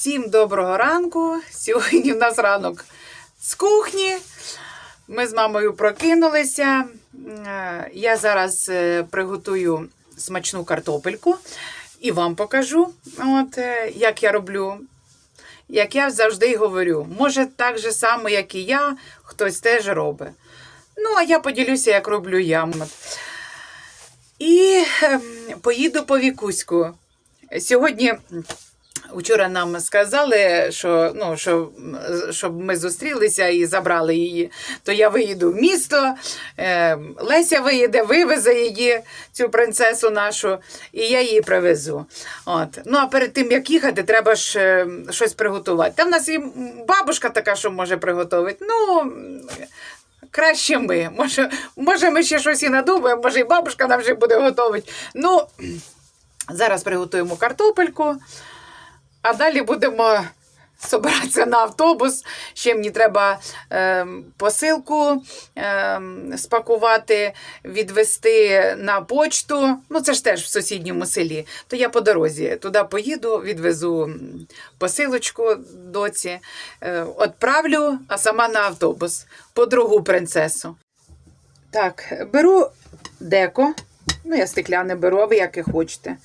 Всім доброго ранку. Сьогодні в нас ранок з кухні. Ми з мамою прокинулися. Е, Я зараз е, приготую смачну картопельку і вам покажу, от, е, як я роблю. Як я завжди говорю, може, так же само, як і я, хтось теж робить. Ну, а я поділюся, як роблю я. І ем, поїду по Вікуську. Сьогодні, вчора нам сказали, що, ну, що, щоб ми зустрілися і забрали її, то я виїду в місто, е, Леся виїде, вивезе її, цю принцесу нашу, і я її привезу. От. Ну, а перед тим, як їхати, треба ж е, щось приготувати. Та в нас і бабушка така, що може приготувати. Ну, краще ми. Може, може ми ще щось і надумаємо, може і бабушка нам вже буде готувати. Ну, зараз приготуємо картопельку, а далі будемо собиратися на автобус. Ще мені треба е, посилку е, спакувати, відвести на почту. Ну, це ж теж в сусідньому селі. То я по дорозі туди поїду, відвезу посилочку доці, е, відправлю, а сама на автобус по другу принцесу. Так, беру деко. Ну, я стекляне беру, а ви яке хочете.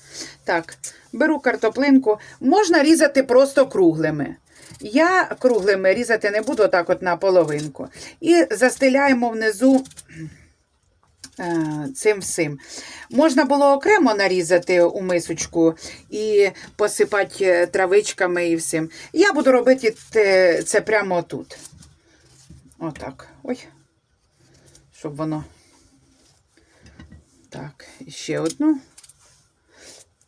Так, беру картоплинку. Можна різати просто круглими. Я круглими різати не буду, так от на половинку. І застеляємо внизу е, цим всім. Можна було окремо нарізати у мисочку і посипати е, травичками і всім. Я буду робити це прямо тут. Отак. Ой. Щоб воно. Так, ще одну.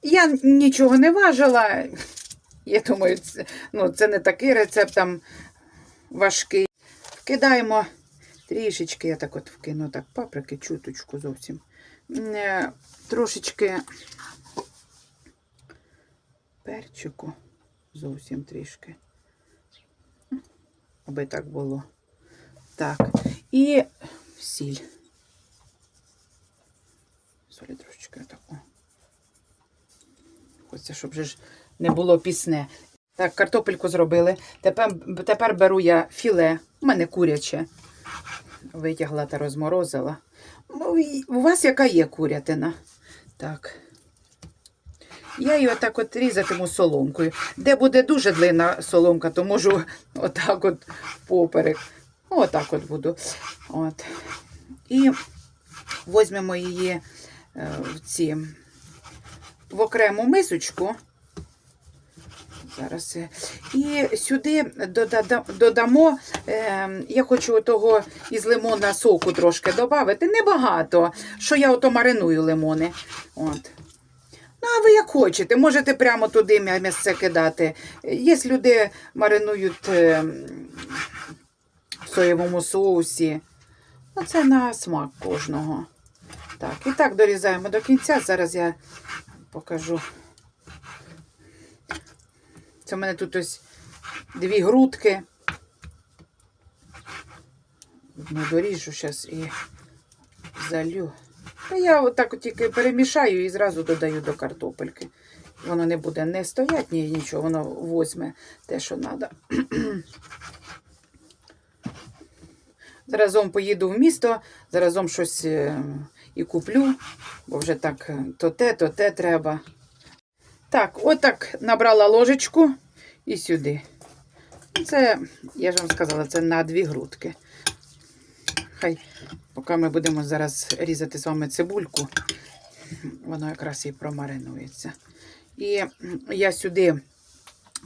Я нічого не важила. Я думаю, це, ну, це не такий рецепт там важкий. Вкидаємо трішечки, я так от вкину так, паприки, чуточку зовсім. Е, Трошечки перчику, зовсім трішки. Аби так було. Так. І сіль. Солі трошечки таку. Хочеться, щоб ж не було пісне. Так, картопельку зробили. Тепер, тепер беру я філе. У мене куряче. Витягла та розморозила. Ну, У вас яка є курятина? Так. Я її отак от різатиму соломкою. Де буде дуже длинна соломка, то можу отак от поперек. Отак от буду. От. І візьмемо її в ці в окрему мисочку. Зараз. е, І сюди додамо, е, я хочу того із лимона соку трошки додати. Небагато, що я ото мариную лимони. От. Ну, а ви як хочете, можете прямо туди м'я- м'ясце кидати. Є люди маринують е, в соєвому соусі. Ну, це на смак кожного. Так, і так дорізаємо до кінця. Зараз я покажу. Це в мене тут ось дві грудки. Одну доріжу зараз і залю. Та я отак от тільки перемішаю і зразу додаю до картопельки. Воно не буде не стоять, ні нічого, воно возьме те, що треба. Заразом поїду в місто, заразом щось е, і куплю, бо вже так е, то те, то те треба. Так, отак набрала ложечку і сюди. Це, я ж вам сказала, це на дві грудки. Хай, поки ми будемо зараз різати з вами цибульку, воно якраз і промаринується. І я сюди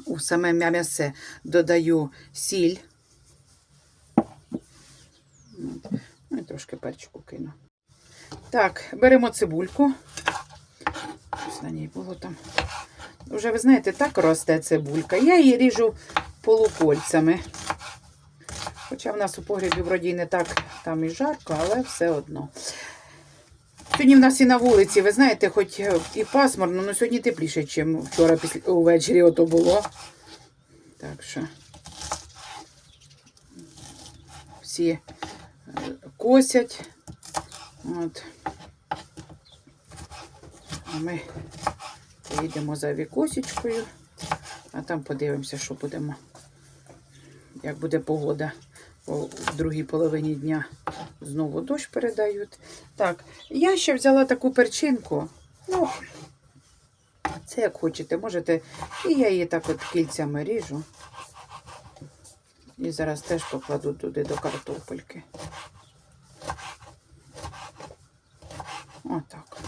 у саме м'ясе додаю сіль. Ну трошки перчику кину. Так, беремо цибульку. На ній було там. Вже ви знаєте, так росте цибулька. Я її ріжу полукольцями. Хоча в нас у погрібі вроді не так там і жарко, але все одно. Сьогодні в нас і на вулиці, ви знаєте, хоч і пасмурно, але сьогодні тепліше, ніж вчора після увечері ото було. Так що всі е, косять. От. А ми поїдемо за вікосічкою. А там подивимося, що будемо. Як буде погода в другій половині дня. Знову дощ передають. Так, я ще взяла таку перчинку. Ну, це як хочете, можете. І я її так от кільцями ріжу. І зараз теж покладу туди до картопельки. Отак.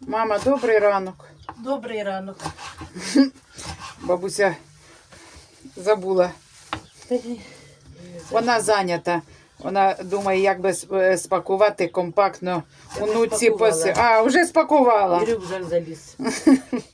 Мама, добрий ранок. Добрий ранок. Бабуся забула. Вона зайнята. Вона думає, як би е, спакувати компактно Я онуці поси. А, вже спакувала. І рюкзак заліз.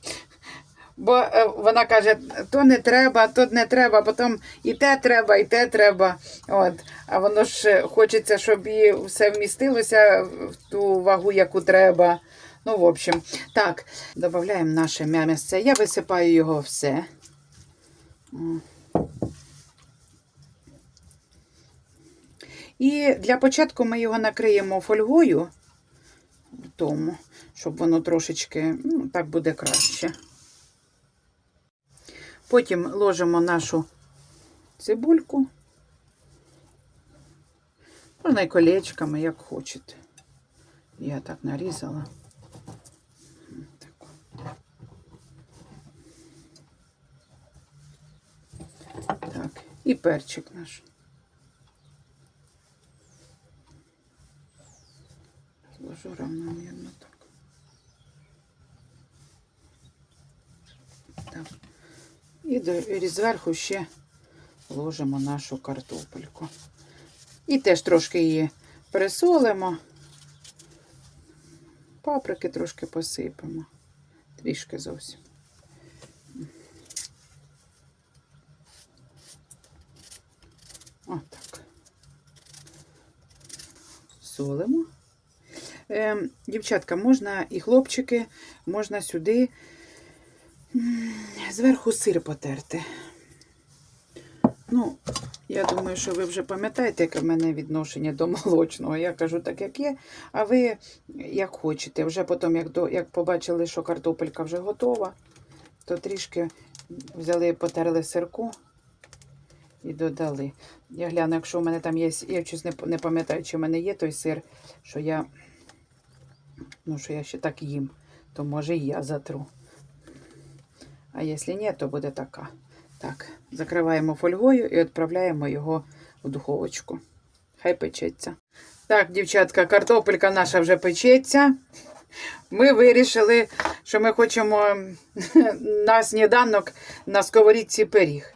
Бо е, вона каже, то не треба, то не треба, потім і те треба, і те треба. От. А воно ж е, хочеться, щоб їй все вмістилося в ту вагу, яку треба. Ну, в общем, так, додаємо наше м'ясце. Я висипаю його все. І для початку ми його накриємо фольгою, тому, щоб воно трошечки, ну, так буде краще. Потім ложимо нашу цибульку. Можна і колечками, як хочете. Я так нарізала. Так. І перчик наш. Ложу равномірно так. Так. І зверху ще ложимо нашу картопельку. І теж трошки її пересолимо. Паприки трошки посипемо. Трішки зовсім. Отак. Солимо. Ем, дівчатка, можна і хлопчики, можна сюди зверху сир потерти. Ну, я думаю, що ви вже пам'ятаєте, яке в мене відношення до молочного. Я кажу так, як є. А ви як хочете. Вже потім, як, до, як побачили, що картопелька вже готова, то трішки взяли, потерли сирку і додали. Я гляну, якщо в мене там є, я щось не, не пам'ятаю, чи в мене є той сир, що я, ну, що я ще так їм, то може і я затру. А якщо ні, то буде така. Так, закриваємо фольгою і відправляємо його в духовочку. Хай печеться. Так, дівчатка, картопелька наша вже печеться. Ми вирішили, що ми хочемо на сніданок на сковорідці пиріг.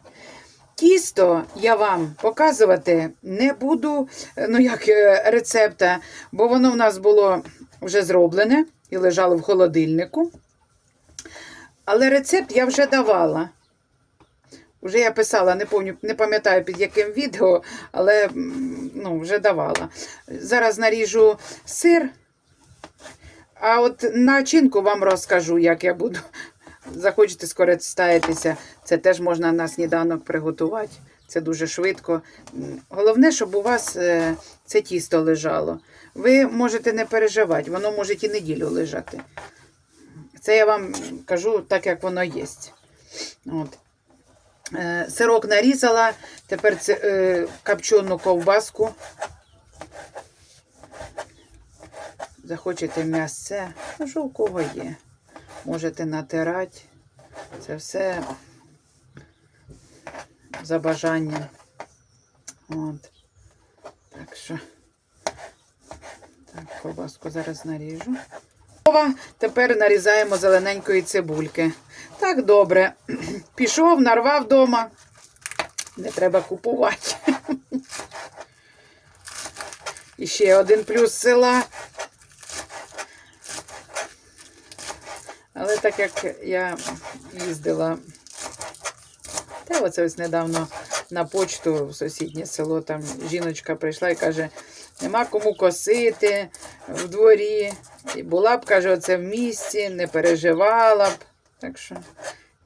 Тісто я вам показувати не буду, ну як е, рецепта, бо воно в нас було вже зроблене і лежало в холодильнику. Але рецепт я вже давала. Уже я писала, не помню, не пам'ятаю під яким відео, але ну, вже давала. Зараз наріжу сир, а от начинку вам розкажу, як я буду. Захочете скористатися, це теж можна на сніданок приготувати. Це дуже швидко. Головне, щоб у вас е, це тісто лежало. Ви можете не переживати, воно може і неділю лежати. Це я вам кажу так, як воно є. От. Е, Сирок нарізала, тепер це, е, копчену ковбаску. Захочете м'ясце, ну що у кого є. Можете натирати. Це все за бажанням. От. Так що, так, ковбаску зараз наріжу. Готова. Тепер нарізаємо зелененької цибульки. Так, добре. Пішов, нарвав вдома. Не треба купувати. І ще один плюс села. Але так як я їздила, та оце ось недавно на почту в сусіднє село, там жіночка прийшла і каже, нема кому косити в дворі. І була б, каже, оце в місті, не переживала б. Так що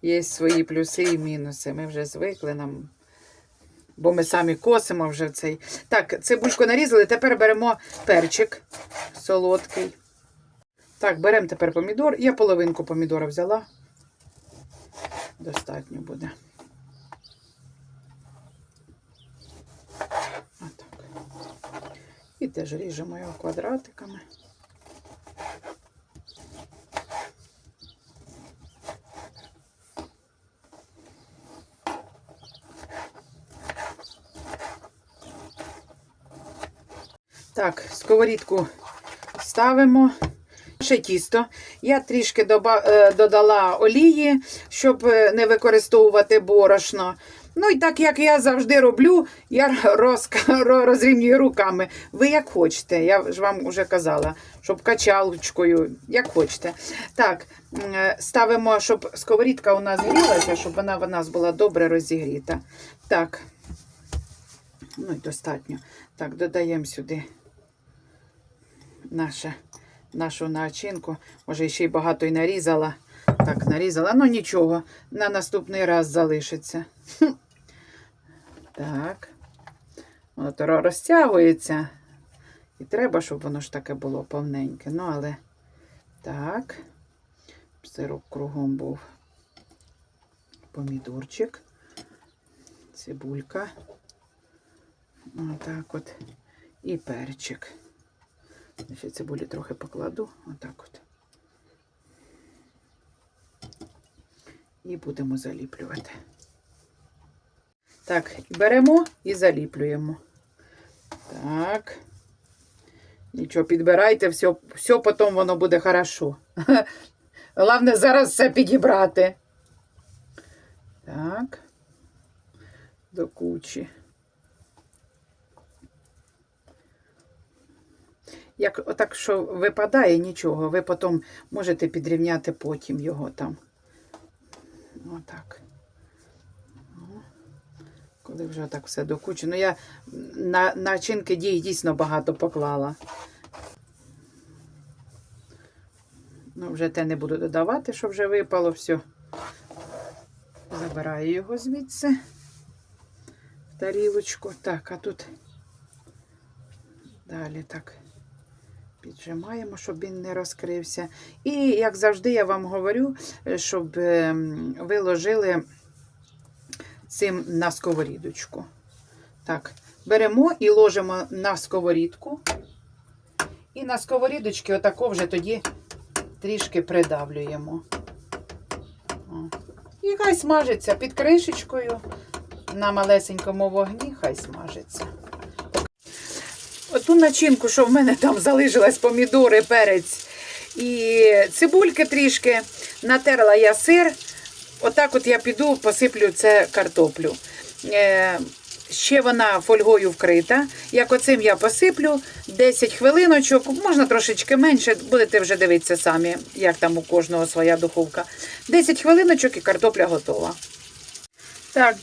є свої плюси і мінуси. Ми вже звикли нам. Бо ми самі косимо вже цей. Так, цибульку нарізали, тепер беремо перчик солодкий. Так, беремо тепер помідор. Я половинку помідора взяла. Достатньо буде. І теж ріжемо його квадратиками. Так, сковорідку ставимо. Ще тісто. Я трішки е, додала олії, щоб е, не використовувати борошно. Ну і так як я завжди роблю, я розка- ро- розрівнюю руками. Ви як хочете, я ж вам вже казала, щоб качалочкою, як хочете. Так, е, ставимо, щоб сковорідка у нас грілася, щоб вона в нас була добре розігріта. Так, ну і достатньо. Так, додаємо сюди наше, нашу начинку. Може, ще й багато й нарізала. Так, нарізала. Ну нічого, на наступний раз залишиться. Так. Воно то розтягується. І треба, щоб воно ж таке було повненьке. Ну, але так. Сироп кругом був. Помідорчик. Цибулька. Отак от. І перчик. Ще цибулі трохи покладу. Отак от. І будемо заліплювати. Так, беремо і заліплюємо. Так. Нічого, підбирайте, все, все потім воно буде хорошо. Головне зараз все підібрати. Так. До кучі. Як отак, що випадає, нічого, ви потім можете підрівняти потім його там. Отак. Коли вже так все до. Ну, я на начинки дій дійсно багато поклала. Ну, вже те не буду додавати, щоб вже випало все. Забираю його звідси в тарілочку. Так, а тут далі так. Піджимаємо, щоб він не розкрився. І, як завжди, я вам говорю, щоб ем, ви ложили цим на сковорідочку. Так, беремо і ложимо на сковорідку. І на сковорідочки отако вже тоді трішки придавлюємо. І хай смажиться під кришечкою на малесенькому вогні, хай смажиться. Оту начинку, що в мене там залишилась, помідори, перець і цибульки трішки. Натерла я сир. Отак от я піду, посиплю це картоплю. Е, ще вона фольгою вкрита. Як оцим я посиплю 10 хвилиночок, можна трошечки менше, будете вже дивитися самі, як там у кожного своя духовка. 10 хвилиночок і картопля готова. Так,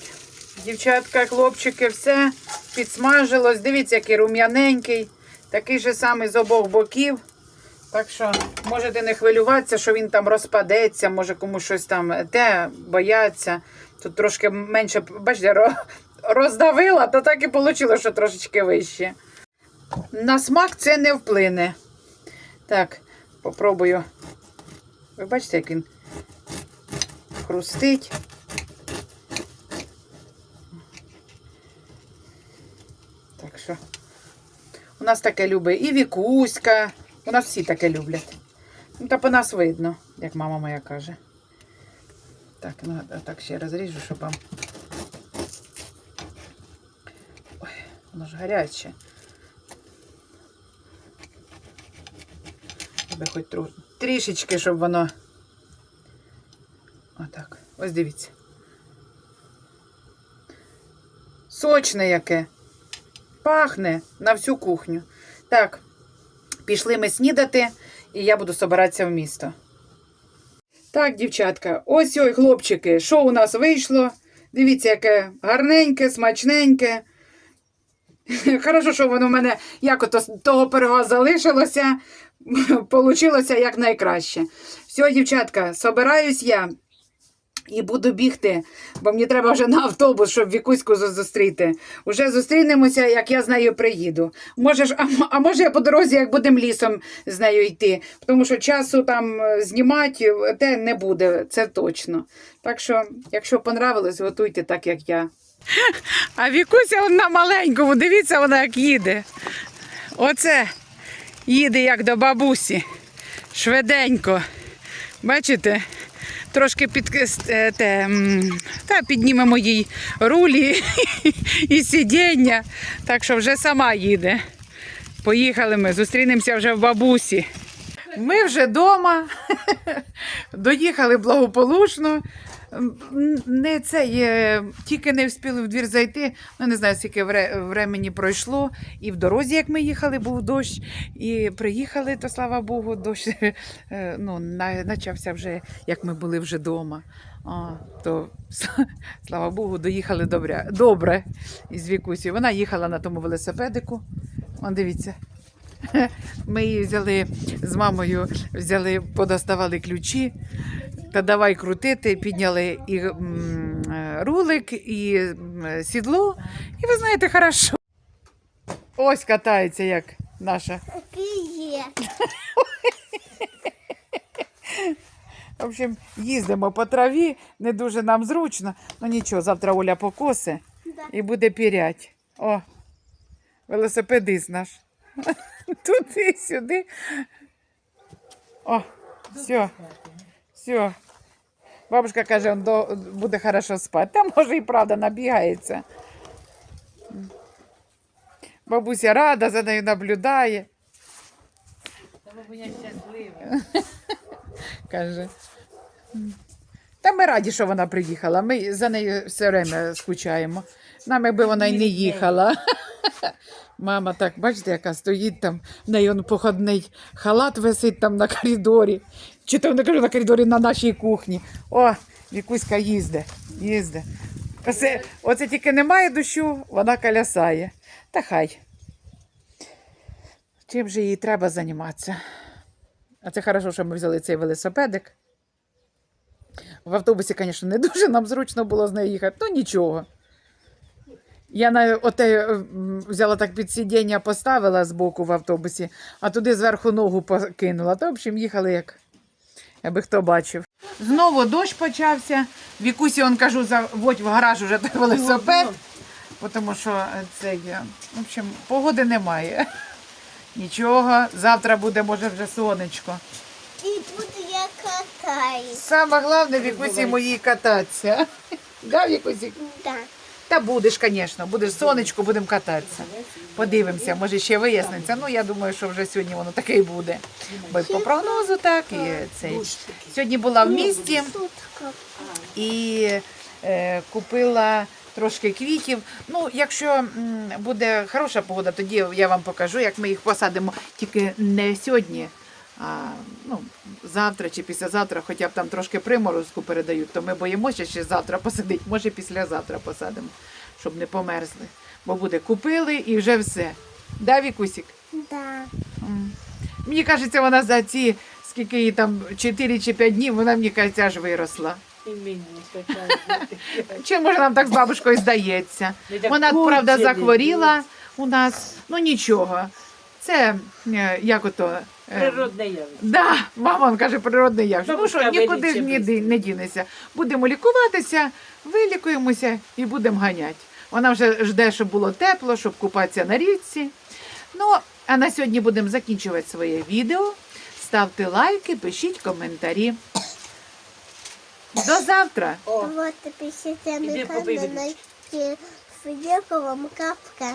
дівчатка, хлопчики, все підсмажилось. Дивіться, який рум'яненький, такий же самий з обох боків. Так що можете не хвилюватися, що він там розпадеться, може комусь щось там те бояться. Тут трошки менше, бачите, роздавила, то так і вийшло, що трошечки вище. На смак це не вплине. Так, попробую. Ви бачите, як він хрустить. Так що у нас таке любить і Вікуська. У нас всі таке люблять. Ну, та по нас видно, як мама моя каже. Так, ну так ще розріжу, щоб вам. Ой, воно ж гаряче. Треба хоч тру... трішечки, щоб воно. Отак. Ось дивіться. Сочне яке. Пахне на всю кухню. Так, пішли ми снідати, і я буду собиратися в місто. Так, дівчатка, ось ой, хлопчики, що у нас вийшло? Дивіться, яке гарненьке, смачненьке. Хорошо, що воно в мене як ото того пирога залишилося. Получилося як найкраще. Все, дівчатка, собираюсь я. І буду бігти, бо мені треба вже на автобус, щоб Вікуську зустріти. Уже зустрінемося, як я з нею приїду. Може, а, а може я по дорозі, як будемо лісом з нею йти. Тому що часу там е, знімати е, те не буде, це точно. Так що, якщо понравилось, готуйте так, як я. А Вікуся на маленькому, дивіться, вона як їде. Оце їде як до бабусі. Швиденько. Бачите? Трошки під, е, те, та піднімемо їй рулі і сидіння. Так що вже сама їде. Поїхали ми, зустрінемося вже в бабусі. Ми вже вдома. Доїхали благополучно. Не це є, тільки не встигли в двір зайти. Ну не знаю, скільки вре- времені пройшло. І в дорозі, як ми їхали, був дощ. І приїхали, то слава Богу, дощ е, ну, почався вже, як ми були вже вдома. А, то слава Богу, доїхали добре, добре із Вікусі. Вона їхала на тому велосипедику. Вон дивіться. Ми її взяли з мамою, взяли, подоставали ключі. Та давай крутити, підняли і м, е, рулик, і м, сідло. І ви знаєте, хорошо. Ось катається, як наша. В общем, їздимо по траві, не дуже нам зручно. Ну нічого, завтра Оля покосе і буде пірять. О, велосипедист наш. Туди, сюди. О, все. Все. Бабушка каже, он до, буде хорошо спати. Та може і правда набігається. Бабуся рада, за нею наблюдає. Та бабуня щаслива. каже. Та ми раді, що вона приїхала. Ми за нею все время скучаємо. Нам, якби вона й не їхала. Мама так, бачите, яка стоїть там, в неї он походний халат висить там на коридорі. Чи то не кажу на коридорі на нашій кухні. О, Вікуська їзде, їзде. Оце, оце тільки немає дощу, вона колясає. Та хай. Чим же їй треба займатися? А це хорошо, що ми взяли цей велосипедик. В автобусі, звісно, не дуже нам зручно було з нею їхати, ну нічого. Я на оте взяла так під сидіння, поставила збоку в автобусі, а туди зверху ногу покинула. То, в общем, їхали як. Аби хто бачив. Знову дощ почався. Вікусі, он кажу, заводь в гараж уже той велосипед, тому що е, це є. В общем, погоди немає. Нічого, завтра буде, може, вже сонечко. І тут я катаюсь. Саме головне, Вікусі моїй кататися. Да, Вікусі? Да. Та будеш, звісно, будеш сонечко, будемо кататися. Подивимося, може ще виясниться. Ну, я думаю, що вже сьогодні воно таке і буде. Бо по прогнозу так, і цей. Сьогодні була в місті і е, купила трошки квітів. Ну, якщо буде хороша погода, тоді я вам покажу, як ми їх посадимо. Тільки не сьогодні, а ну, завтра чи післязавтра, хоча б там трошки приморозку передають, то ми боїмося ще завтра посадити, може післязавтра посадимо, щоб не померзли. Бо буде купили і вже все. Да, Вікусік? Да. М. Мені кажеться, вона за ці скільки їй там 4 чи 5 днів, вона мені кажеться, аж виросла. І мені така. Чи може нам так з бабушкою здається? Ну, так Вона, курці правда, захворіла у нас. Ну нічого. Це е, як ото. Е, Природне явище. Да, мама он каже, природне явище. Ну що, нікуди ж вилічить ні, ди- не дінеться. Будемо лікуватися, вилікуємося і будемо ганяти. Вона вже жде, щоб було тепло, щоб купатися на річці. Ну, а на сьогодні будемо закінчувати своє відео. Ставте лайки, пишіть коментарі. До завтра! О, Вот після на побий каналі. Федековому капка.